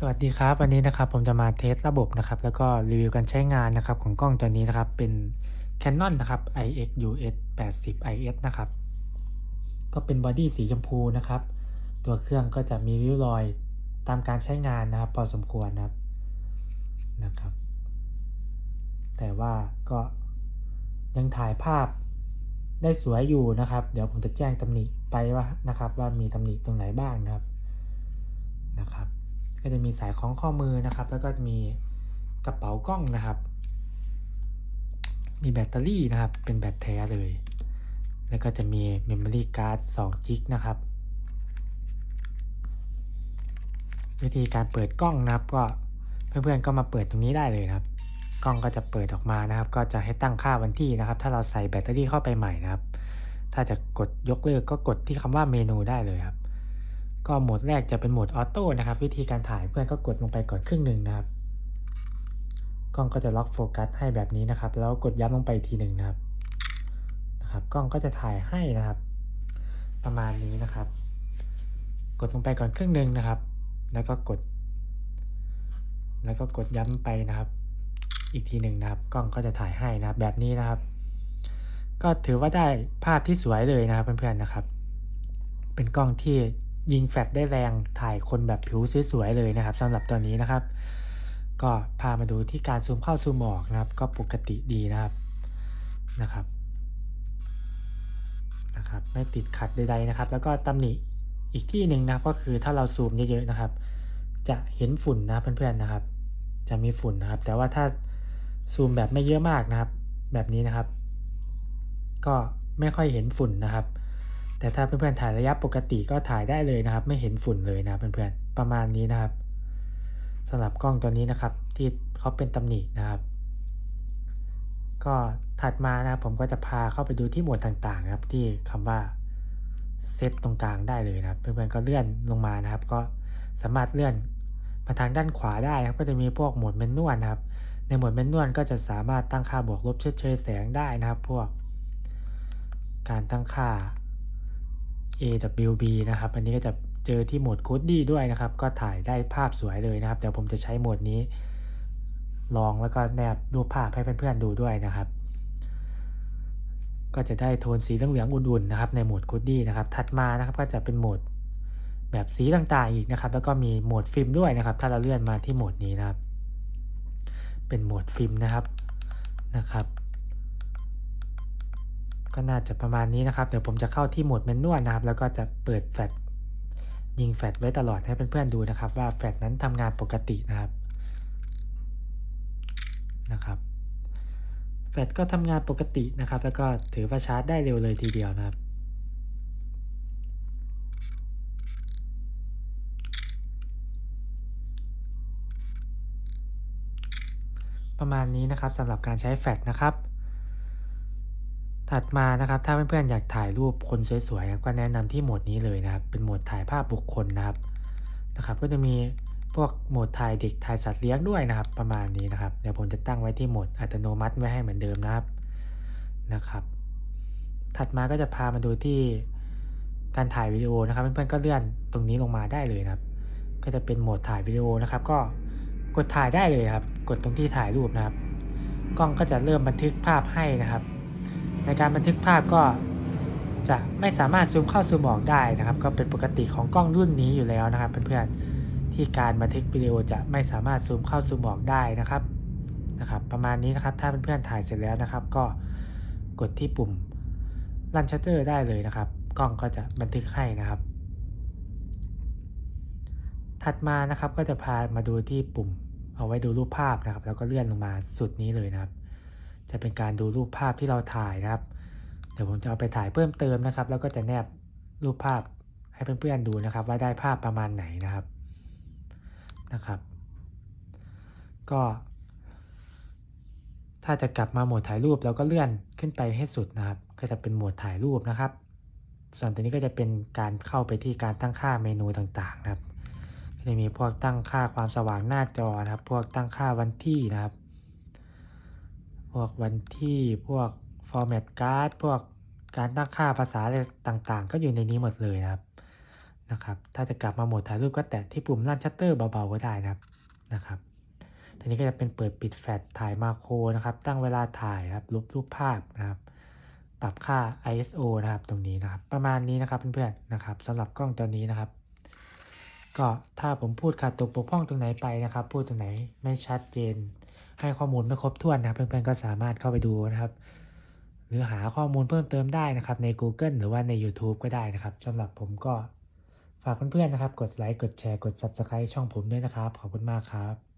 สวัสดีครับ วันนี้นะครับผมจะมาเทสระบบนะครับ แล้วก็รีวิวการใช้งานนะครับ ของกล้องตัวนี้นะครับ เป็น Canon นะครับ IXUS 80 IS นะครับ ก็เป็นบอดี้สีชมพูนะครับ ตัวเครื่องก็จะมีริ้วรอยตามการใช้งานนะครับ พอสมควรนะครับนะครับ แต่ว่าก็ยังถ่ายภาพได้สวยอยู่นะครับ เดี๋ยวผมจะแจ้งตำหนิไปว่านะครับ ว่ามีตำหนิตรงไหนบ้างนะครับนะครับ ก็จะมีสายคล้องข้อมือนะครับ แล้วก็จะมีกระเป๋ากล้องนะครับ มีแบตเตอรี่นะครับ เป็นแบตแท้เลย แล้วก็จะมีเมมโมรี่การ์ด2จิกนะครับ วิธีการเปิดกล้องนะครับ ก็เพื่อนๆก็มาเปิดตรงนี้ได้เลยนะครับ กล้องก็จะเปิดออกมานะครับ ก็จะให้ตั้งค่าวันที่นะครับ ถ้าเราใส่แบตเตอรี่เข้าไปใหม่นะครับ ถ้าจะกดยกเลิกก็กดที่คำว่าเมนูได้เลยครับ ก็โหมดแรกจะเป็นโหมดออโต้นะครับ วิธีการถ่ายเพื่อนก็กดลงไปก่อนครึ่งหนึ่งนะครับกล้องก็จะล็อกโฟกัสให้แบบนี้นะครับ แล้วกดย้ำลงไปทีหนึ่งนะครับนะครับ กล้องก็จะถ่ายให้นะครับ ประมาณนี้นะครับ กดลงไปก่อนครึ่งหนึ่งนะครับ แล้วก็กด แล้วก็กดย้ำไปนะครับ อีกทีหนึ่งนะครับ กล้องก็จะถ่ายให้นะครับ แบบนี้นะครับ ก็ถือว่าได้ภาพที่สวยเลยนะครับเพื่อนๆนะครับ เป็นกล้องที่ ยิงแฟลชได้แรงถ่ายคนแบบผิวสวยๆเลยนะครับสำหรับตัวนี้นะครับ ก็พามาดูที่การซูมเข้าซูมออกนะครับ ก็ปกติดีนะครับนะครับนะครับ ไม่ติดขัดใดๆนะครับ แล้วก็ตำหนิอีกที่หนึ่งนะครับก็คือถ้าเราซูมเยอะๆนะครับ จะเห็นฝุ่นนะครับเพื่อนๆนะครับ จะมีฝุ่นนะครับ แต่ว่าถ้าซูมแบบไม่เยอะมากนะครับ แบบนี้นะครับ ก็ไม่ค่อยเห็นฝุ่นนะครับ แต่ถ้าเพื่อนๆถ่ายระยะปกติก็ถ่ายได้เลยนะครับ ไม่เห็นฝุ่นเลยนะเพื่อนๆประมาณนี้นะครับสำหรับกล้องตัวนี้นะครับ ที่เขาเป็นตำหนินะครับ ก็ถัดมานะผมก็จะพาเข้าไปดูที่หมวดต่างๆนะครับ ที่คำว่าเซตตรงกลางได้เลยนะครับ เพื่อนๆก็เลื่อนลงมานะครับ ก็สามารถเลื่อนมาทางด้านขวาได้ครับ ก็จะมีพวกโหมดเมนนวลนะครับ ในโหมดเมนนวลก็จะสามารถตั้งค่าบวกลบเฉยแสงได้นะครับ พวก การตั้งค่า AWB นะครับ อันนี้ก็จะเจอที่โหมด c o d e ด้วยนะครับ ก็ถ่ายได้ภาพสวยเลยนะครับ เดี๋ยวผมจะใช้โหมดนี้ ลองแล้วก็แนบรูปภาพให้เพื่อนๆดูด้วยนะครับ ก็จะได้โทนสีเหลืองๆอุ่นๆนะครับในโหมด c o d e นะครับ ถัดมานะครับก็จะเป็นโหมดแบบสีต่างๆอีกนะครับ แล้วก็มีโหมดฟิล์มด้วยนะครับ ถ้าเราเลื่อนมาที่โหมดนี้นะครับ เป็นโหมดฟิล์มนะครับนะครับ ก็น่าจะประมาณนี้นะครับ เดี๋ยวผมจะเข้าที่โหมดเมนนวลนะครับ แล้วก็จะเปิดแฟลชยิงแฟลชไว้ตลอดให้เพื่อนๆดูนะครับ ว่าแฟลชนั้นทำงานปกตินะครับนะครับแฟลชก็ทำงานปกตินะครับ แล้วก็ถือว่าชาร์จได้เร็วเลยทีเดียวนะครับประมาณนี้นะครับสำหรับการใช้แฟลชนะครับ ถัดมานะครับถ้าเพื่อนๆอยากถ่ายรูปคนสวยๆก็แนะนำที่โหมดนี้เลยนะครับ เป็นโหมดถ่ายภาพบุคคลนะครับนะครับ ก็จะมีพวกโหมดถ่ายเด็กถ่ายสัตว์เลี้ยงด้วยนะครับ ประมาณนี้นะครับเดี๋ยวผมจะตั้งไว้ที่โหมดอัตโนมัติไว้ให้เหมือนเดิมนะครับนะครับ ถัดมาก็จะพามาดูที่การถ่ายวิดีโอนะครับ เพื่อนๆก็เลื่อนตรงนี้ลงมาได้เลยนะครับ ก็จะเป็นโหมดถ่ายวิดีโอนะครับ ก็กดถ่ายได้เลยครับ กดตรงที่ถ่ายรูปนะครับ กล้องก็จะเริ่มบันทึกภาพให้นะครับ ในการบันทึกภาพก็จะไม่สามารถซูมเข้าซูมออกได้นะครับ ก็เป็นปกติของกล้องรุ่นนี้อยู่แล้วนะครับเพื่อนๆที่การบันทึกวิดีโอจะไม่สามารถซูมเข้าซูมออกได้นะครับนะครับ ประมาณนี้นะครับถ้าเพื่อนๆถ่ายเสร็จแล้วนะครับ ก็กดที่ปุ่มรันชัตเตอร์ได้เลยนะครับ กล้องก็จะบันทึกให้นะครับ ถัดมานะครับก็จะพามาดูที่ปุ่มเอาไว้ดูรูปภาพนะครับ แล้วก็เลื่อนลงมาสุดนี้เลยนะครับ จะเป็นการดูรูปภาพที่เราถ่ายนะครับ เดี๋ยวผมจะเอาไปถ่ายเพิ่มเติมนะครับ แล้วก็จะแนบรูปภาพให้เพื่อนๆดูนะครับ ว่าได้ภาพประมาณไหนนะครับนะครับ ก็ ถ้าจะกลับมาโหมดถ่ายรูปเราก็เลื่อนขึ้นไปให้สุดนะครับ ก็จะเป็นโหมดถ่ายรูปนะครับ ส่วนตัวนี้ก็จะเป็นการเข้าไปที่การตั้งค่าเมนูต่างๆนะครับจะมีพวกตั้งค่าความสว่างหน้าจอนะครับ พวกตั้งค่าวันที่นะครับ วกวันที่พวก format card พวกการตั้งค่าภาษาอะไรต่างๆ ก็อยู่ในนี้หมดเลยนะครับนะครับ ถ้าจะกลับมาโหมดถ่ายรูปก็แตะที่ปุ่มลั่นชัตเตอร์เบาๆก็ได้นะครับนะครับทีนี้ก็จะเป็นเปิดปิดแฟลชถ่ายมาโครนะครับ ตั้งเวลาถ่ายครับลบรูปภาพนะครับ ปรับค่า ISO นะครับตรงนี้นะครับ ประมาณนี้นะครับเพื่อนๆนะครับสำหรับกล้องตัวนี้นะครับ ก็ถ้าผมพูดขาดตกบกพร่องตรงไหนไปนะครับ พูดตรงไหนไม่ชัดเจน ให้ข้อมูลไม่ครบถ้วนนะเพื่อนๆก็สามารถเข้าไปดูนะครับ หรือหาข้อมูลเพิ่มเติมได้นะครับใน Google หรือว่าใน YouTube ก็ได้นะครับสำหรับผมก็ฝากเพื่อนๆนะครับ กดไลค์กดแชร์กด Subscribe ช่องผมด้วยนะครับ ขอบคุณมากครับ